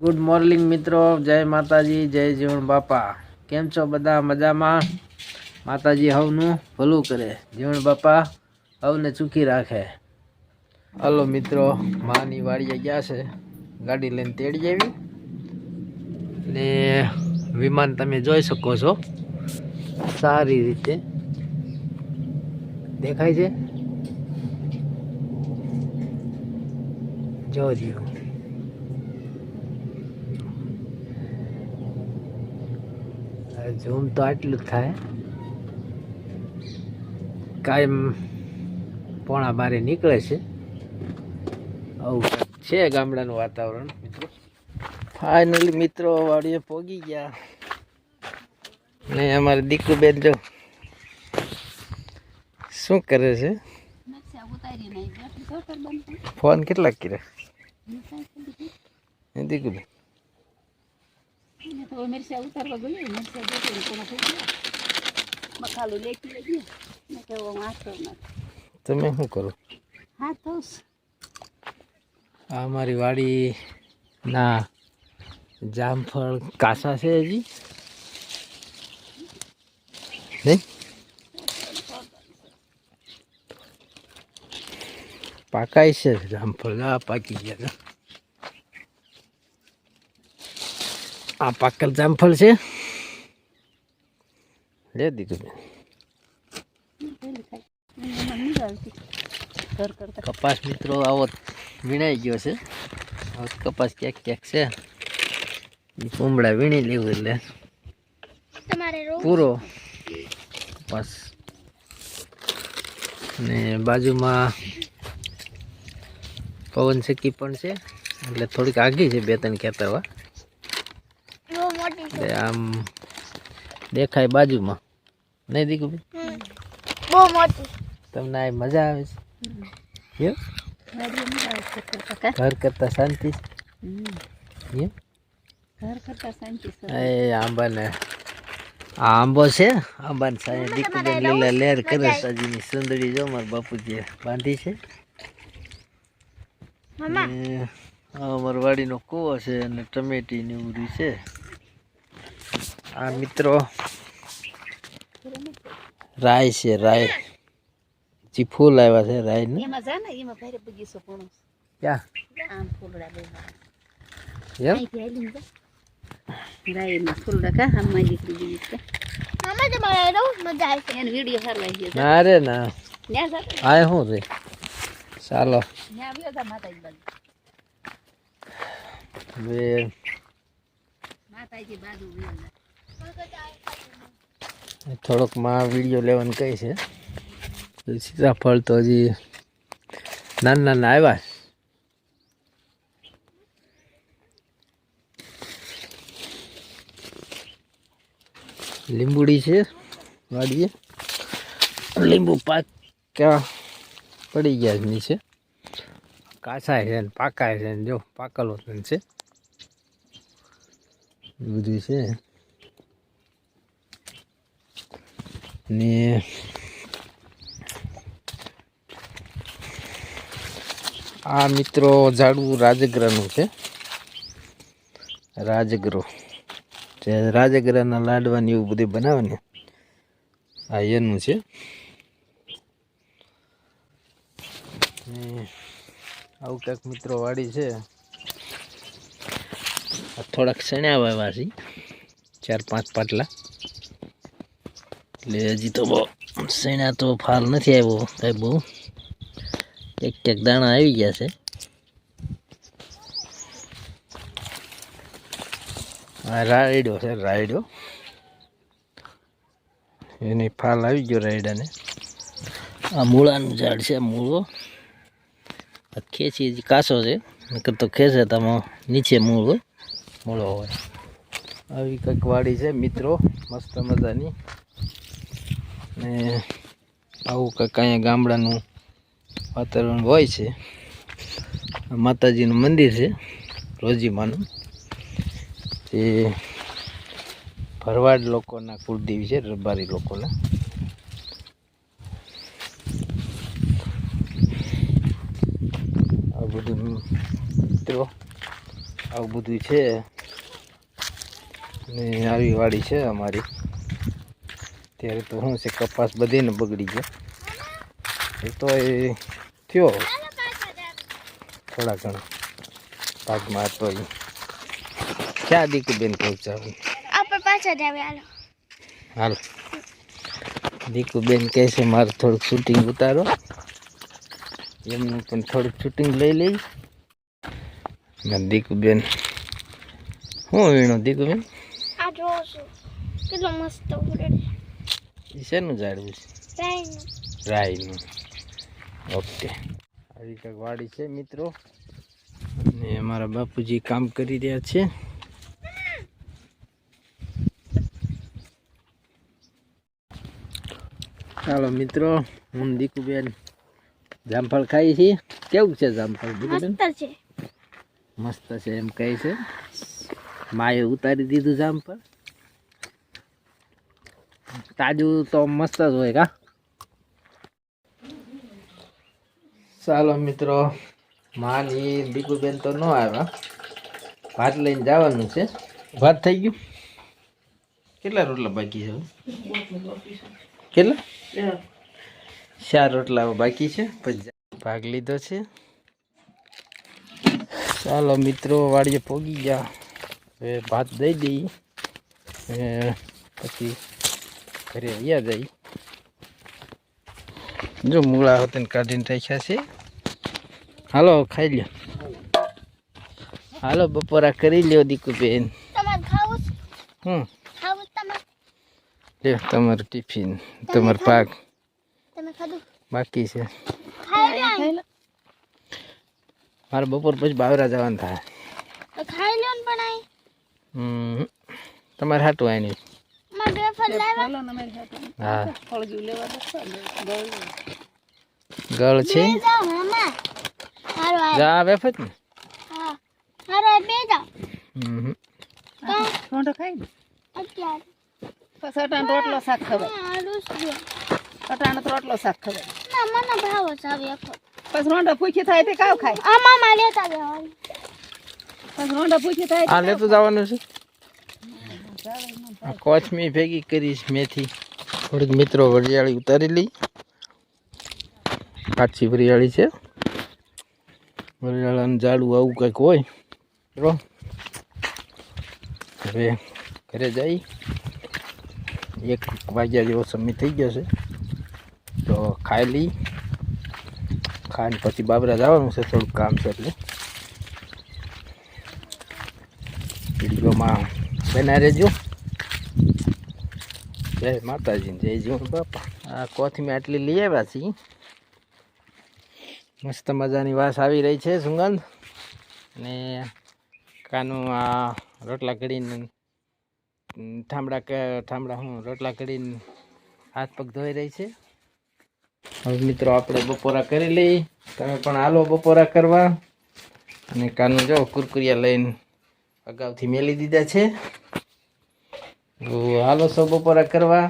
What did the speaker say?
Good morning મિત્રો. જય માતાજી, જય જીવણ બાપા. કેમ છો બધા? મજામાં? માતાજી હવનું ભલું કરે. જીવણ બાપા હવને ચૂકી રાખે. હલો મિત્રો, માની વાડીએ ગયા છે. ગાડી લઈને તેડી આવી ને વિમાન તમે જોઈ શકો છો. સારી રીતે દેખાય છે. જોજો. ઝૂમ તો આટલું જ થાય. કાયમ પોણા બારે નીકળે છે. આવું છે ગામડાનું વાતાવરણ, મિત્રો. ફાઇનલી મિત્રો વાડીએ પોગી ગયા. ને અમારે દીકુબેન જો શું કરે છે? ફોન કેટલા કર્યા? દીકુબેન? મિરસા ઉતારવા ગયો મિરસા જોતી કોના થઈ ગયા? મસાલો લેતી લઈ મેં કેવો વાંચો તમે શું કરો? હા તો આ અમારી વાડી ના જામફળ કાસા છે હજી. નહીં? પાકાય છે જામફળ. આ પાકી ગયા આ પાકલ જામફળ છે? લે દીધું કપાસ મિત્રો આવો વીણાઈ ગયો છે. કપાસ ક્યાંક ક્યાંક છે. ઈ વીણી લેવું એટલે. પૂરો. કપાસ ને બાજુમાં પવન શકી પણ છે. એટલે થોડીક આગી છે બે ત્રણ ખેતરવા એટલે આમ દેખાય બાજુમાં. નહીં દીકું બહુ મોટી. તમને આ મજા આવે છે? ઘર કરતા શાંતિ આંબાને આ આંબો છે? આંબાને સાંજે દીકુબેન લીલા લહેર કરે સાજીની સુંદરી જો મારા બાપુજીએ બાંધી છે. આ વાડીનો કૂવો છે અને ટમેટી ઉરી છે. આ મિત્રો રાય છે રાય. જી ફૂલ આવ્યા છે રાય ને એમાં જા ને એમાં ભારે બગીચો પણ ક્યાં? આમ ફૂલડા એમ? જા. રાઈમાં ફૂલડા કા આમાં દીકરી બીજી છે. મામા તમારે રહું મજા આવશે એને વીડિયો સારો આવી ગયો ના રે ના. ત્યાં જા. આ શું રે ચાલો. ન્યા આવ્યો તા માતાજી બાજુ. હવે માતાજી બાજુ વ્યો જા. થોડોકમાં વીડિયો લેવાનું કહે છે. સીતાફળ તો હજી નાના નાના આવ્યા. લીંબુડી છે, વાડીએ. લીંબુ પાક્યા પડી ગયા છે નીચે. કાચા છે ને પાકા છે જો, પાકલો છે. બધું છે. ને આ મિત્રો ઝાડવું રાજગરાનું છે. રાજગરો જે રાજગરાના લાડવાની એવું બધું બનાવે આ એનું છે. આવું કંઈક મિત્રો વાડી છે. થોડાક સણ્યા વાવ્યા છે. ચાર પાંચ પાટલા. એટલે હજી તો બહુ સૈણા તો ફાલ નથી આવ્યો કાંઈ બહુ. એક એક દાણા આવી ગયા છે. રાયડો છે, રાયડો. એની ફાલ આવી ગયો રાયડાને. આ મૂળાનું ઝાડ છે, મૂળો. આ ખેંચી કાસો છે તો ખેંચે તમે નીચે મૂળ હોય, મૂળો હોય. આવી કંઈક વાડી છે, મિત્રો. મસ્ત મજાની. ને આવું કંઈક અહીંયા ગામડાનું વાતાવરણ હોય છે. માતાજીનું મંદિર છે, રોજીમાનું. તે ભરવાડ લોકોના કુળદેવી છે, રબારી લોકોના. આ બધું મિત્રો, આવું બધું છે. ને આવી વાડી છે અમારી. ત્યારે તો શું છે કપાસ બધીને બગડી ગયો. એ તો એ થયો. થોડા ઘણા ભાગમાં તો એ ક્યાં દીકુબેન પહોંચાવું? આપણે પાછા જ આવે હાલો. હાલ. દીકુબેન કહે છે મારે થોડુંક શૂટિંગ ઉતારો. એમનું પણ થોડુંક શૂટિંગ લઈ લઈ. ને દીકુબેન શું વીણો દીકુબેન? આ જોવો છું કેટલો મસ્ત શેનું ઝાડવું છે? રાઈનું રાઈનું ઓકે. આવી કંઈક વાડી છે મિત્રો? ને અમારા બાપુજી કામ કરી રહ્યા છે. ચાલો મિત્રો હું દીકુબેન જામફળ ખાઈ છીએ કેવું છે જામફળ દીકુબેન? મસ્ત છે એમ કહે છે. માએ ઉતારી દીધું જામફળ. તાજું તો મસ્ત જ હોય કા? ચાલો મિત્રો માની દીકુબેન તો ન આવ્યા ભાત લઈને જવાનું છે. ભાત થઈ ગયું? કેટલા રોટલા બાકી છે? કેટલા? ચાર રોટલા બાકી છે પછી ભાગ લીધો છે. ચાલો મિત્રો વાડીએ પોગી ગયા. હવે ભાત દઈ દઈએ. પછી ઘરે આવ્યા જઈ જો મૂળા હોતને કાઢીને રાખ્યા છે. હાલો ખાઈ લ્યો. હાલો બપોરા કરી લ્યો દીકુબેન બેન. હમ. લ્યો તમારું ટિફિન તમારો પાક. બાકી છે. મારે બપોર પછી બાવરા જવાનું થાય. તો ખાઈ લો ને પણ આઈ હમ. તમારે હાટું આની હા. ફળ જેવું લેવા દો ગળ છે? જા આવે ફત ને. હા. બે જા હમ. ટોંટો ખાઈ ને અત્યારે પછી અટાણ રોટલો શાક ખવાય. અટાણ રોટલો શાક ખવાય. ના મને ભાવ જ આવે પછી રોંઢો પૂછી થાય તે કાવ ખાય? આ મામા લેતા દેવાનું પછી રોંઢો પૂછી થાય આ લેતું જવાનું છે? આ કોચમી ભેગી કરીશ મેથી. થોડીક મિત્રો વરિયાળી ઉતારી લઈ. કાચી વરિયાળી છે. વરિયાળાનું ઝાડું આવું કંઈક હોય. બરો હવે ઘરે જઈ. એક વાગ્યા જેવો સમય થઈ ગયો છે. તો ખાઈ લઈ. ખાઈને પછી બાબરા જવાનું છે, થોડુંક કામ છે એટલે. વિડીયોમાં બનાવી રહેજો. જય માતાજી, જય જીવન બાપા. આ કોથમી આટલી લઈ આવ્યા છીએ? મસ્ત મજાની વાસ આવી રહી છે સુગંધ. અને કાનું આ રોટલા કરીને ઠામડા ઠામડા હું, રોટલા કરીને હાથ પગ ધોઈ રહી છે. હવે મિત્રો આપણે બપોરા કરી લઈ. તમે પણ હાલો બપોરા કરવા. અને કાનું જો કુરકુરિયા લઈને અગાઉથી મેલી દીધા છે. હાલો સૌ બપોરા કરવા.